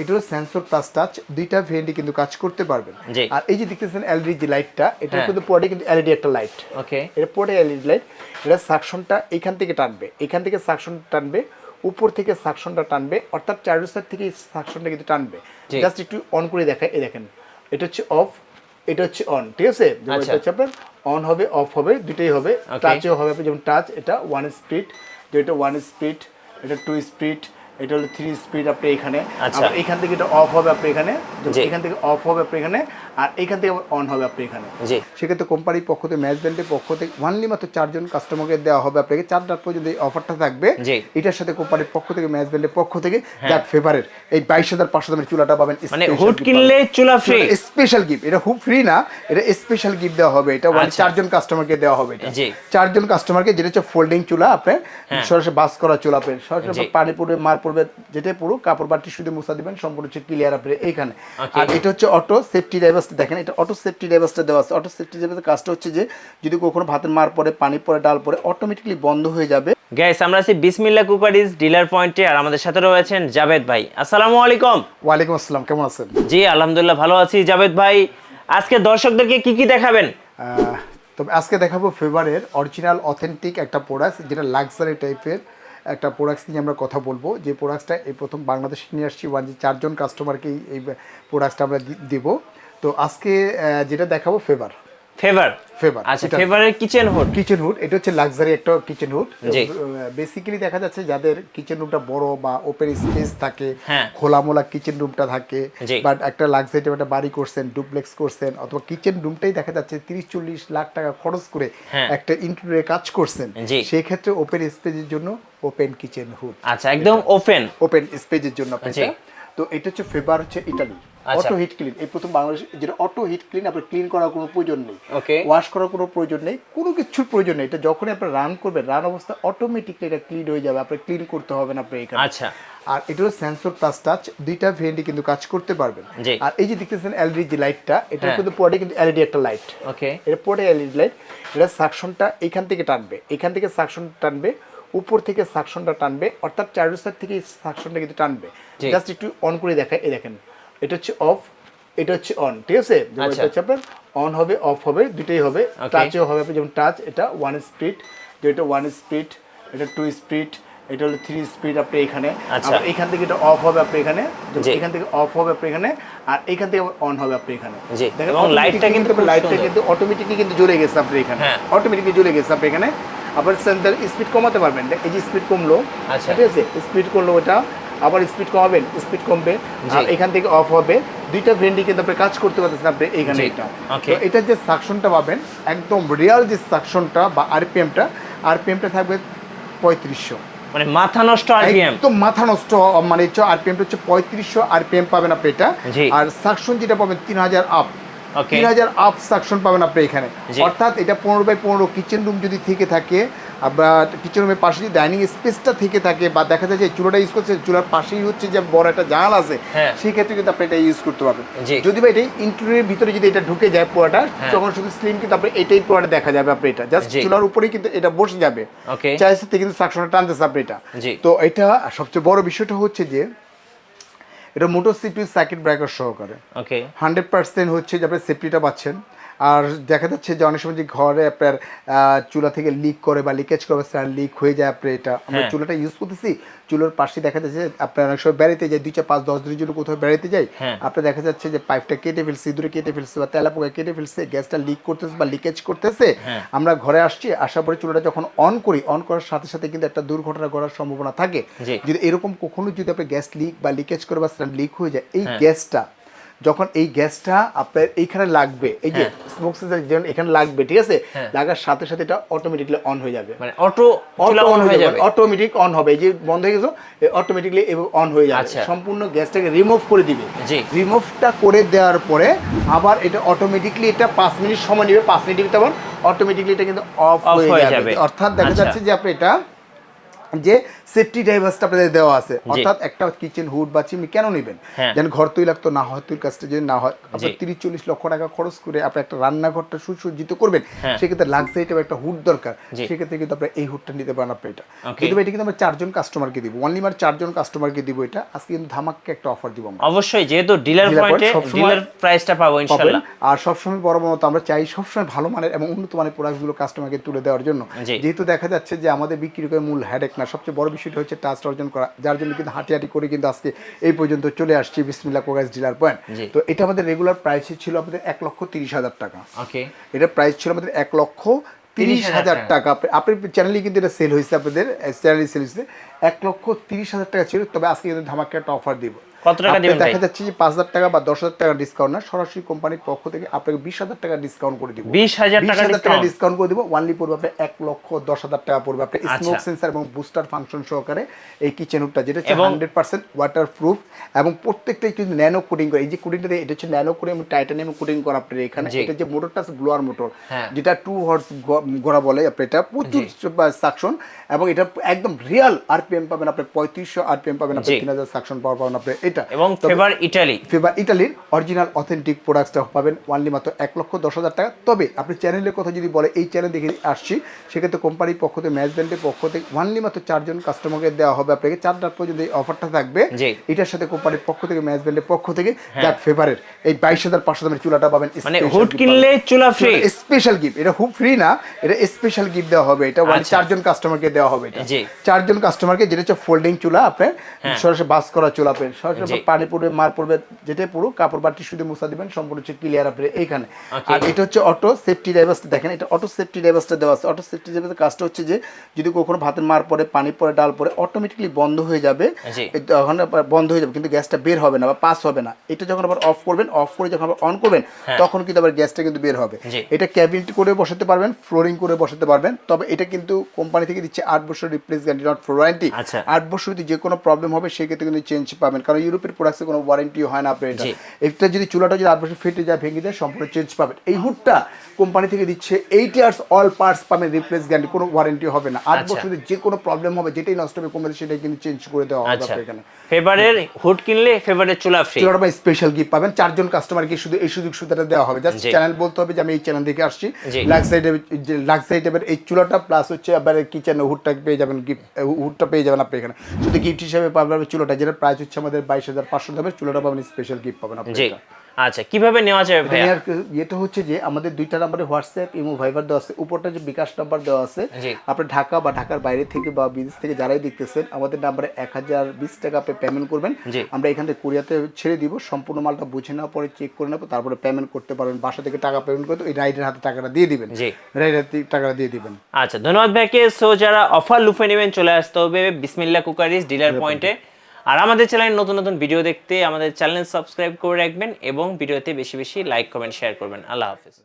এটা হলো sensor plus touch দুইটা ভেরিয়েন্টে কিন্তু কাজ করতে পারবেন। আর এই যে দেখতেছেন এলইডি যে লাইটটা এটা হ্যাঁ। কিন্তু পরে কিন্তু এলইডি একটা লাইট ওকে। এটা পরে এলইডি লাইট এটা সাকশনটা এখান থেকে টানবে। এখান থেকে সাকশন টানবে উপর থেকে সাকশনটা টানবে অর্থাৎ চার্জ সাইড থেকে সাকশনটা কিন্তু টানবে। জাস্ট একটু অন করে দেখায় এই দেখেন এটা হচ্ছে অফ এটা হচ্ছে অন ঠিক আছে? আচ্ছা। এটা হচ্ছে আপনার অন হবে অফ হবে দুটোই হবে. টাচও হবে যেমন টাচ এটা ওয়ান স্পিড যেটা ওয়ান স্পিড এটা টু স্পিড এটা হলো থ্রি স্পিড আপনি এখানে আচ্ছা। এখান থেকে এটা অফ হবে আপনি এখানে এখান থেকে অফ হবে আপনি এখানে আর এখান থেকে অন হবে আপনি এখানে। জি। সেক্ষেত্রে কোম্পানির পক্ষ থেকে ম্যানেজমেন্টের পক্ষ থেকে ওয়ানলি মাত্র চারজন কাস্টমারকে দেওয়া হবে আপনাকে। চার রাত পর্যন্ত এই অফারটা থাকবে। এটার সাথে কোম্পানির পক্ষ থেকে ম্যানেজমেন্টের পক্ষ থেকে যাক ফেভারের এই বাইশ হাজার পাঁচশো দামের চুলাটা পাবেন মানে হুড কিনলে চুলা ফ্রি স্পেশাল গিফট এটা খুব ফ্রি না এটা স্পেশাল গিফট দেওয়া হবে। এটা ওয়ান আচ্ছা। চারজন কাস্টমারকে দেওয়া হবে এটা। জি। চারজন কাস্টমারকে যেটা হচ্ছে ফোল্ডিং চুলা আপনার হ্যাঁ। সরাসরি বাস করা চুলা আপনার সরাসরি। পানি মার পড়বে যেটাই পুরো কাপড় বা টিস্যু দিয়ে মুছা দিবেন সম্পূর্ণ হচ্ছে ক্লিয়ার আপনার এইখানে। আর এটা হচ্ছে অটো সেফটি ড্রাইভার্সটা দেখেন এটা অটো সেফটি ড্রাইভার্সটা দেওয়া আছে। অটো সেফটি ড্রাইভার্সের কাজটা হচ্ছে যে যদি কখনো ভাতের মার পড়ে পানি পড়ে ডাল পড়ে অটোমেটিকলি বন্ধ হয়ে যাবে। গাইস আমরা আছি বিসমিল্লাহ কুকারিজ ডিলার পয়েন্টে আর আমাদের সাথে রয়েছেন জাভেদ ভাই। আসসালামু আলাইকুম। ওয়ালাইকুম আসসালাম কেমন আছেন? জি আলহামদুলিল্লাহ ভালো আছি জাভেদ ভাই। আজকে দর্শকদেরকে কি কি দেখাবেন? তবে আজকে দেখাবো ফেভারের অরিজিনাল অথেন্টিক একটা প্রোডাক্ট যেটা লাক্সারি টাইপের একটা প্রোডাক্টস নিয়ে আমরা কথা বলব। যে প্রোডাক্টসটা এই প্রথম বাংলাদেশে নিয়ে আসছি ওয়ান যে চারজন কাস্টমারকেই এই প্রোডাক্টসটা আমরা দেবো দিব। তো আজকে যেটা দেখাবো ফেভার ফেভার ফেভার আচ্ছা ফেভারের কিচেন হুড কিচেন হুড এটা হচ্ছে লাক্সারি একটা কিচেন হুড বেসিক্যালি দেখা যাচ্ছে যাদের কিচেন রুমটা বড় বা ওপেন স্পেস থাকে। খোলামোলা কিচেন রুমটা থাকে বাট একটা লাক্সারি একটা বাড়ি করছেন ডুপ্লেক্স করছেন অথবা কিচেন রুমটাই দেখা যাচ্ছে তিরিশ চল্লিশ লাখ টাকা খরচ করে হ্যাঁ। একটা ইন্টেরিয়র কাজ করছেন। সেই ক্ষেত্রে ওপেন স্পেসের জন্য ওপেন কিচেন হুড আচ্ছা একদম ওপেন ওপেন স্পেসের জন্য তো এটা হচ্ছে ফেভার হচ্ছে ইটালি। অটো হিট ক্লিন এই প্রথম বাংলাদেশ যেটা অটো হিট ক্লিন আপনার ক্লিন করার কোনো প্রয়োজন নেই। ওকে ওয়াশ করার কোনো প্রয়োজন নেই। কোনো কিছুর প্রয়োজন নেই। এটা যখনই আপনি রান করবেন রান অবস্থা অটোমেটিকলি এটা ক্লিন হয়ে যাবে। আপনার ক্লিন করতে হবে না এখানে। আচ্ছা। আর এটা হলো সেন্সর প্লাস টাচ দুইটা ভেরিয়েন্টে কিন্তু কাজ করতে পারবেন। আর এই যে দেখতেছেন এলইডি যে লাইটটা এটা হ্যাঁ। কিন্তু পরে কিন্তু এলইডি একটা লাইট ওকে এটা পরে এলইডি লাইট এটা সাকশনটা এখান থেকে টানবে। এখান থেকে সাকশন টানবে উপর থেকে সাকশনটা টানবে অর্থাৎ চার্জ সাইড থেকে সাকশনটা কিন্তু টানবে। জাস্ট একটু অন করে দেখায় এই দেখেন। এটা হচ্ছে অফ এটা হচ্ছে অন ঠিক আছে? যেমন আচ্ছা। এটা হচ্ছে আপনার অন হবে অফ হবে দুটোই হবে. টাচও হবে আপনি যেমন টাচ এটা ওয়ান স্পিড যেটা ওয়ান স্পিড এটা টু স্পিড এটা হলো থ্রি স্পিড আপনি এখানে। আচ্ছা। এখান থেকে এটা অফ হবে আপনি এখানে এখান থেকে অফ হবে আপনি এখানে আর এখান থেকে অন হবে আপনি এখানে। এবং লাইটটা কিন্তু লাইটটা কিন্তু অটোমেটিকলি কিন্তু জ্বলে গেছে আপনি এখানে। হ্যাঁ। অটোমেটিকলি জ্বলে গেছে আপনি এখানে। আবার সেন্টার স্পিড কমাতে পারবেন। এই যে স্পিড কমলো আচ্ছা। ঠিক আছে? স্পিড করল ওটা আবার স্পিড কমাবেন স্পিড কমবে আর এখান থেকে অফ হবে। দুইটা ভেন্ডি কিন্তু আপনি কাজ করতে পারতেছেন আপনি এখানে জি, এটা। তো এটার যে সাকশনটা পাবেন একদম রিয়াল যে সাকশনটা বা আরপিএমটা আরপিএমটা থাকবে পঁয়ত্রিশশো। মানে মাথা নষ্ট আরপিএম একদম মাথা নষ্ট মানে হচ্ছে আরপিএমটা হচ্ছে পঁয়ত্রিশশো আরপিএম পাবেন আপনি এটা। আর সাকশন যেটা পাবেন তিন হাজার আপ তিন হাজার আপ সাকশন পাবেন আপনি এখানে। অর্থাৎ এটা পনেরো বাই পনেরো কিচেন রুম যদি থেকে থাকে কিচেন রুমের পাশে যদি ডাইনিং স্পেসটা থেকে থাকে বা দেখা যায় যে চুলাটা ইউজ করছে চুলার পাশেই হচ্ছে যে বড় একটা আছে হ্যাঁ। সেই ক্ষেত্রে কিন্তু আপনি এটা ইউজ করতে পারবেন। যদি বা এটা ইন্টেরিয়র ভিতরে যদি এটা ঢুকে যায় পোয়াটা হ্যাঁ। তখন শুধু স্লিম কিন্তু আপনি এটাই পোয়াটা দেখা যাবে আপনি এটা। জাস্ট চুলার উপরেই কিন্তু এটা বসে যাবে। চাইছে কিন্তু সাকশনটা টানতেছে আপনি এটা। তো এটা সবচেয়ে বড় বিষয়টা হচ্ছে যে এটা মোটর সিপিউ সার্কিট ব্রেকার সহকারে। ওকে হান্ড্রেড পার্সেন্ট হচ্ছে যে আপনি সেফটিটা পাচ্ছেন। আর দেখা যাচ্ছে যে অনেক সময় যে ঘরে আপনার আহ, চুলা থেকে লিক করে বা লিকেজ করে লিক হয়ে যায় আপনার এটা আমরা হ্যাঁ। চুলাটা ইউজ করতেছি চুলার পাশে দেখা যাচ্ছে আপনার অনেক সময় বেড়াতে যায় দুই চার পাঁচ দশ দিনের জন্য কোথাও বেড়াতে যাই হ্যাঁ। আপনার দেখা যাচ্ছে যে পাইপটা কেটে ফেলছে ইঁদুরে কেটে ফেলছে বা তেলা পোকা কেটে ফেলছে গ্যাসটা লিক করতেছে বা লিকেজ করতেছে হ্যাঁ। আমরা ঘরে আসছি আসার পরে চুলাটা যখন অন করি অন করার সাথে সাথে কিন্তু একটা দুর্ঘটনা ঘটার সম্ভাবনা থাকে যদি এরকম কখনো যদি আপনার গ্যাস লিক বা লিকেজ করে বা লিক হয়ে যায় এই। গ্যাসটা যখন এই গ্যাসটা আপনার এইখানে লাগবে এই যে। স্মোক সেন্সার যখন এখানে লাগবে ঠিক আছে হ্যাঁ। লাগার সাথে সাথে এটা অটোমেটিকলি অন হয়ে যাবে মানে অটো চুলা অন হয়ে যাবে অটোমেটিক অন হবে এই যে বন্ধ হয়ে গেছে অটোমেটিকলি অন হয়ে যাবে আচ্ছা। সম্পূর্ণ গ্যাসটাকে রিমুভ করে দিবে জি। রিমুভটা করে দেওয়ার পরে আবার এটা অটোমেটিকলি এটা পাঁচ মিনিট সময় নেবে পাঁচ মিনিট আবার অটোমেটিকলি এটা কিন্তু অফ হয়ে যাবে যাবে। অর্থাৎ দেখা আচ্ছা। যাচ্ছে যে আপনি এটা যে সেফটি ড্রাইভার্সটা আপনাদের দেওয়া আছে। অর্থাৎ একটা কিচেন হুড বা চিমনি কেন নেবেন? হ্যাঁ। যেন ঘর তৈলাক্ত না হয় তৈরির কাজটা যদি না হয় আপনার তিরিশ চল্লিশ লক্ষ টাকা খরচ করে আপনি একটা রান্নাঘরটা সুসজ্জিত করবেন হ্যাঁ। সেক্ষেত্রে লাক্সারি টাইপের একটা হুড দরকার সেক্ষেত্রে কিন্তু আপনার এই হুডটা নিতে পারেন আপনি এটা। কিন্তু এটা কিন্তু আমরা চারজন কাস্টমারকে দিব অনলি মার চারজন কাস্টমারকে দিব এটা আজকে কিন্তু ধামাক্কা একটা অফার দিব আমরা। অবশ্যই যেহেতু ডিলার পয়েন্টে ডিলার প্রাইসটা পাবো পাবেন। ইনশাল্লাহ। আর সবসময় বড় মতো আমরা চাই সবসময় ভালো মানের এবং উন্নত মানের প্রোডাক্টগুলো কাস্টমারকে তুলে দেওয়ার জন্য। যেহেতু দেখা যাচ্ছে যে আমাদের বিক্রি করে মূল হ্যাডেক না সবচেয়ে বড় বিষয়টা হচ্ছে টাচ অর্জন করা যার জন্য কিন্তু হাঁটি হাঁটি করে কিন্তু আজকে এই পর্যন্ত চলে আসছি বিসমিল্লা কোগাস ডিলার পয়েন্ট। তো এটা আমাদের রেগুলার প্রাইস ছিল আমাদের এক লক্ষ তিরিশ হাজার টাকা। এটা প্রাইস ছিল আমাদের এক লক্ষ তিরিশ হাজার টাকা। আপনি- আপনার চ্যানেলে কিন্তু এটা সেল হয়েছে আপনাদের চ্যানেলে সেল হয়েছে। এক লক্ষ তিরিশ হাজার টাকা ছিল তবে আজকে কিন্তু ধামাকে একটা অফার দিব। কত টাকা দিবেন দেখা যাচ্ছে যে পাঁচ হাজার টাকা বা দশ হাজার টাকা ডিসকাউন্ট না সরাসরি কোম্পানির পক্ষ থেকে আপনাকে বিশ হাজার টাকা ডিসকাউন্ট করে দিব। বিশ হাজার টাকা ডিসকাউন্ট করে দিব ওয়ানলি পড়বে আপনার এক লক্ষ দশ হাজার টাকা পড়বে। আপনার আচ্ছা। স্মোক সেন্সার এবং বুস্টার ফাংশন সহকারে এই কিচেন হুডটা যেটা হচ্ছে হান্ড্রেড পার্সেন্ট ওয়াটার প্রুফ এবং প্রত্যেকটাই কিন্তু ন্যানো কোটিং করে এই যে কোটিংটা এটা হচ্ছে ন্যানো কোটিং এবং টাইটানিয়াম কোটিং করা আপনার এখানে। এটা যে মোটরটা আছে ব্লোয়ার মোটর। যেটা টু হর্স ঘোড়া বলে আপনার এটা প্রচুর সাকশন এবং এটা একদম রিয়াল আরপিএম পাবেন আপনি পঁয়ত্রিশশো আরপিএম পাবেন আপনি তিন হাজার সাকশন পাওয়ার পাবেন আপনি। এটা। এবং ফেভার ইটালি ফেভার ইটালির অরিজিনাল অথেন্টিক প্রোডাক্টসটা পাবেন ওয়ানলি মাত্র এক লক্ষ দশ হাজার টাকা। তবে আপনি চ্যানেলের কথা যদি বলে এই চ্যানেল দেখে আসছি সেক্ষেত্রে কোম্পানির পক্ষ থেকে ম্যাচ ব্যান্ডের পক্ষ থেকে ওয়ানলি মাত্র চারজন কাস্টমারকে দেওয়া হবে। আপনাকে চারটার পর্যন্ত এই অফারটা থাকবে। এটার সাথে কোম্পানির পক্ষ থেকে ম্যাচ ব্যান্ডের পক্ষ থেকে যাক ফেভারের এই বাইশ হাজার পাঁচশো দামের চুলাটা পাবেন মানে হুড কিনলে চুলা ফ্রি স্পেশাল গিফট এটা খুব ফ্রি না এটা স্পেশাল গিফট দেওয়া হবে। এটা আচ্ছা। চারজন কাস্টমারকে দেওয়া হবে এটা। চারজন কাস্টমারকে যেটা হচ্ছে ফোল্ডিং চুলা আপনার সরাসরি বাস করা চুলা আপনি সরাসরি পানি পড়বে মার পড়বে যেটাই পুরো কাপড় বা টিস্যু দিয়ে মুছা দিবেন সম্পূর্ণ হচ্ছে ক্লিয়ার আপনি এইখানে। আর এটা হচ্ছে অটো সেফটি ড্রাইভার্সটা দেখেন এটা অটো সেফটি ড্রাইভার্সটা দেওয়া আছে। অটো সেফটি ড্রাইভার্সের কাজটা হচ্ছে যে যদি কখনো ভাতের মার পরে পানি পরে ডাল পরে অটোমেটিকলি বন্ধ হয়ে যাবে। তখন বন্ধ হয়ে যাবে কিন্তু গ্যাসটা বের হবে না বা পাস হবে না। এটা যখন আবার অফ করবেন অফ করে যখন আবার অন করবেন তখন কিন্তু আবার গ্যাসটা কিন্তু বের হবে। এটা ক্যাবিনেট করে বসাতে পারবেন ফ্লোরিং করে বসাতে পারবেন তবে এটা কিন্তু কোম্পানি থেকে দিচ্ছে আট বছর replace guarantee not for warranty. আট বছর যদি যে কোনো প্রবলেম হবে সেক্ষেত্রে কিন্তু চেঞ্জ পাবেন। কারণ ইউরোপের প্রোডাক্টসে কোনো ওয়ারেন্টি হয় না আপনার এটা। এটা যদি চুলাটা যদি আট বছর ফেটে যায় ভেঙে যায় সম্পূর্ণ চেঞ্জ পাবেন। এই হুডটা কোম্পানি থেকে দিচ্ছে এইট ইয়ার্স অল পার্টস পাবেন রিপ্লেস গ্যারান্টি কোনো ওয়ারেন্টি হবে না। আট আচ্ছা। বছরে যে কোনো প্রবলেম হবে যেটাই নষ্ট হবে কোম্পানি সেটাই কিন্তু চেঞ্জ করে দেওয়া হবে আচ্ছা। এখানে। ফেভারের হুড কিনলে ফেভারের চুলা ফ্রি চুলার বা স্পেশাল গিফট পাবেন। চারজন কাস্টমারকে শুধু এই সুযোগ সুবিধাটা দেওয়া হবে। জাস্ট চ্যানেল বলতে হবে যে আমি এই চ্যানেল থেকে আসছি। লাক্সারি টাইপের এই চুলাটা প্লাস হচ্ছে আবার কিচেন হুডটা পেয়ে যাবেন গিফট হুডটা পেয়ে যাবেন আপনি এখানে। শুধু গিফট হিসেবে পাবেন চুলাটা। যেটা প্রাইস হচ্ছে আমাদের বাইশ হাজার পাঁচশো দামের চুলাটা পাবেন স্পেশাল গিফট পাবেন আপনি আচ্ছা কীভাবে নেওয়া যাবে ভাইয়া? ইয়েটা হচ্ছে যে আমাদের দুইটা নাম্বারে হোয়াটসঅ্যাপ ইমো ভাইবার দেওয়া আছে। উপরটা যে বিকাশ নাম্বার দেওয়া আছে আপনি ঢাকা বা ঢাকার বাইরে থেকে বা বিদেশ থেকে যারাই দেখতেছেন আমাদের নাম্বারে এক হাজার বিশ টাকা আপনি পেমেন্ট করবেন। আমরা এখান থেকে কোরিয়াতে ছেড়ে দিব সম্পূর্ণ মালটা বুঝে নেওয়ার পরে চেক করে নেব তারপরে পেমেন্ট করতে পারবেন। বাসা থেকে টাকা পেমেন্ট করতে ওই রাইডের হাতে টাকাটা দিয়ে দিবেন। রাইডের হাতে টাকাটা দিয়ে দিবেন। আচ্ছা ধন্যবাদ ভাইকে। সো যারা অফার লুফে নেবেন চলে আসতে হবে। বিসমিল্লা কুকারিজ ডিলার পয়েন্টে আর আমাদের চ্যানেলে নতুন নতুন ভিডিও দেখতে আমাদের চ্যানেল সাবস্ক্রাইব করে রাখবেন এবং ভিডিওতে বেশি বেশি লাইক কমেন্ট শেয়ার করবেন। আল্লাহ হাফিজ।